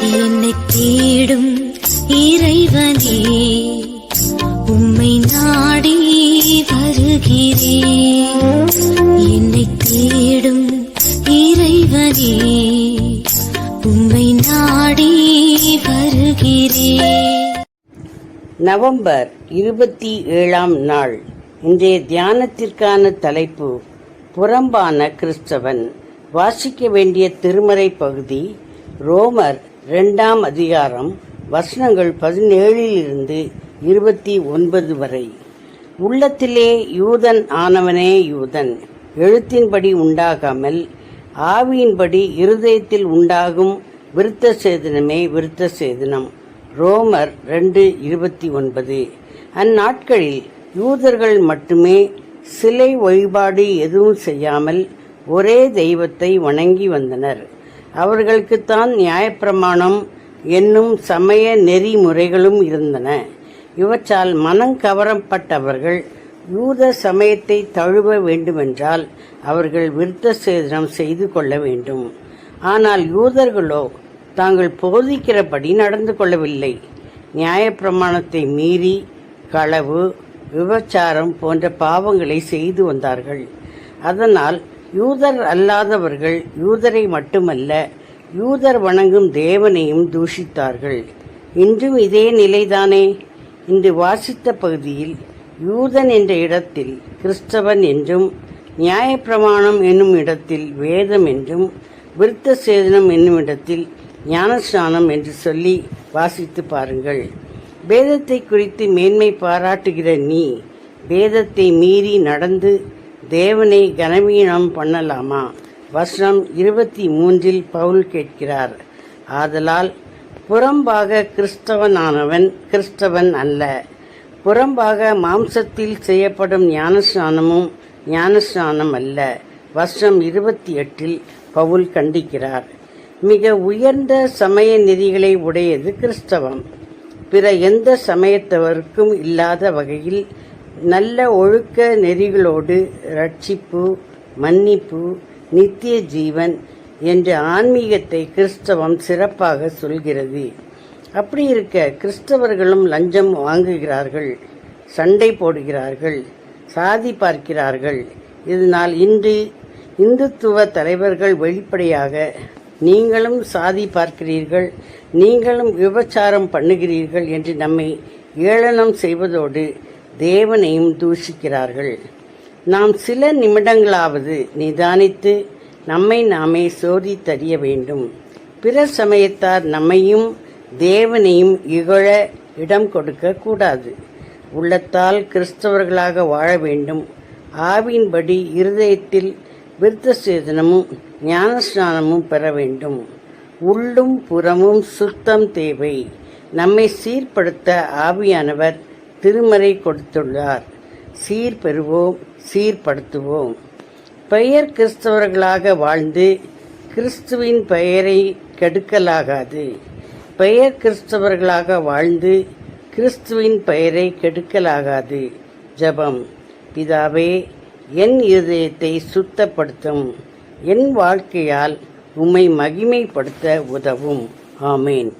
என்னை தேடும் இறைவனே உம்மை நாடி வருகிறேன் என்னை தேடும் இறைவனே உம்மை நாடி வருகிறேன் நவம்பர் இருபத்தி ஏழாம் நாள். இன்றைய தியானத்திற்கான தலைப்பு புறம்பான கிறிஸ்தவன். வாசிக்க வேண்டிய திருமறை பகுதி ரோமர் இரண்டாம் அதிகாரம் வசனங்கள் பதினேழிலிருந்து இருபத்தி ஒன்பது வரை. உள்ளத்திலே யூதன் ஆனவனே யூதன் எழுத்தின்படி உண்டாகாமல் ஆவியின்படி இருதயத்தில் உண்டாகும் விருத்த சேதனமே விருத்த சேதனம். ரோமர் ரெண்டு இருபத்தி ஒன்பது. அந்நாட்களில் யூதர்கள் மட்டுமே சிலை வழிபாடு எதுவும் செய்யாமல் ஒரே தெய்வத்தை வணங்கி வந்தனர். அவர்களுக்குத்தான் நியாயப்பிரமாணம் என்னும் சமய நெறிமுறைகளும் இருந்தன. இவற்றால் மனம் கவரப்பட்டவர்கள் யூத சமயத்தை தழுவ வேண்டுமென்றால் அவர்கள் விருத்த சேதனம் செய்து கொள்ள வேண்டும். ஆனால் யூதர்களோ தாங்கள் போதிக்கிறபடி நடந்து கொள்ளவில்லை. நியாயப்பிரமாணத்தை மீறி களவு விபச்சாரம் போன்ற பாவங்களை செய்து வந்தார்கள். அதனால் யூதர் அல்லாதவர்கள் யூதரை மட்டுமல்ல யூதர் வணங்கும் தேவனையும் தூஷித்தார்கள். இன்றும் இதே நிலைதானே? இன்று வாசித்த பகுதியில் யூதன் என்ற இடத்தில் கிறிஸ்தவன் என்றும் நியாயப்பிரமாணம் என்னும் இடத்தில் வேதம் என்றும் விருத்த சேதனம் என்னும் இடத்தில் ஞானஸ்நானம் என்று சொல்லி வாசித்து பாருங்கள். வேதத்தை குறித்து மேன்மை பாராட்டுகிற நீ வேதத்தை மீறி நடந்து தேவனை கனவீனம் பண்ணலாமா? வசனம் இருபத்தி மூன்றில் பவுல் கேட்கிறார். ஆதலால் புறம்பாக கிறிஸ்தவனானவன் கிறிஸ்தவன் அல்ல. புறம்பாக மாம்சத்தில் செய்யப்படும் ஞானஸ்நானமும் ஞானஸ்நானம் அல்ல. வருஷம் இருபத்தி எட்டில் பவுல் கண்டிக்கிறார். மிக உயர்ந்த சமய நெறிகளை உடையது கிறிஸ்தவம். பிற எந்த சமயத்தவருக்கும் இல்லாத வகையில் நல்ல ஒழுக்க நெறிகளோடு ரட்சிப்பு மன்னிப்பு நித்திய ஜீவன் என்ற ஆன்மீகத்தை கிறிஸ்தவம் சிறப்பாக சொல்கிறது. அப்படி இருக்க கிறிஸ்தவர்களும் லஞ்சம் வாங்குகிறார்கள் சண்டை போடுகிறார்கள் சாதி பார்க்கிறார்கள். இதனால் இன்று இந்துத்துவ தலைவர்கள் வெளிப்படையாக நீங்களும் சாதி பார்க்கிறீர்கள் நீங்களும் விபச்சாரம் பண்ணுகிறீர்கள் என்று நம்மை ஏளனம் செய்வதோடு தேவனையும் தூஷிக்கிறார்கள். நாம் சில நிமிடங்களாவது நிதானித்து நம்மை நாமே சோதித்தறிய வேண்டும். பிற சமயத்தார் நம்மையும் தேவனையும் இகழ இடம் கொடுக்க கூடாது. உள்ளத்தால் கிறிஸ்தவர்களாக வாழ வேண்டும். ஆவியின்படி இருதயத்தில் விருத்த சேதனமும் ஞானஸ்நானமும் பெற வேண்டும். உள்ளும் புறமும் சுத்தம் தேவை. நம்மை சீர்படுத்த ஆவியானவர் திருமறை கொடுத்துள்ளார். சீர் பெறுவோம் சீர்படுத்துவோம் பெயர் கிறிஸ்தவர்களாக வாழ்ந்து கிறிஸ்துவின் பெயரை கெடுக்கலாகாது. பெயர் கிறிஸ்தவர்களாக வாழ்ந்து கிறிஸ்துவின் பெயரை கெடுக்கலாகாது. ஜபம். பிதாவே என் இருதயத்தை சுத்தப்படுத்தும். என் வாழ்க்கையால் உம்மை மகிமைப்படுத்த உதவும். ஆமேன்.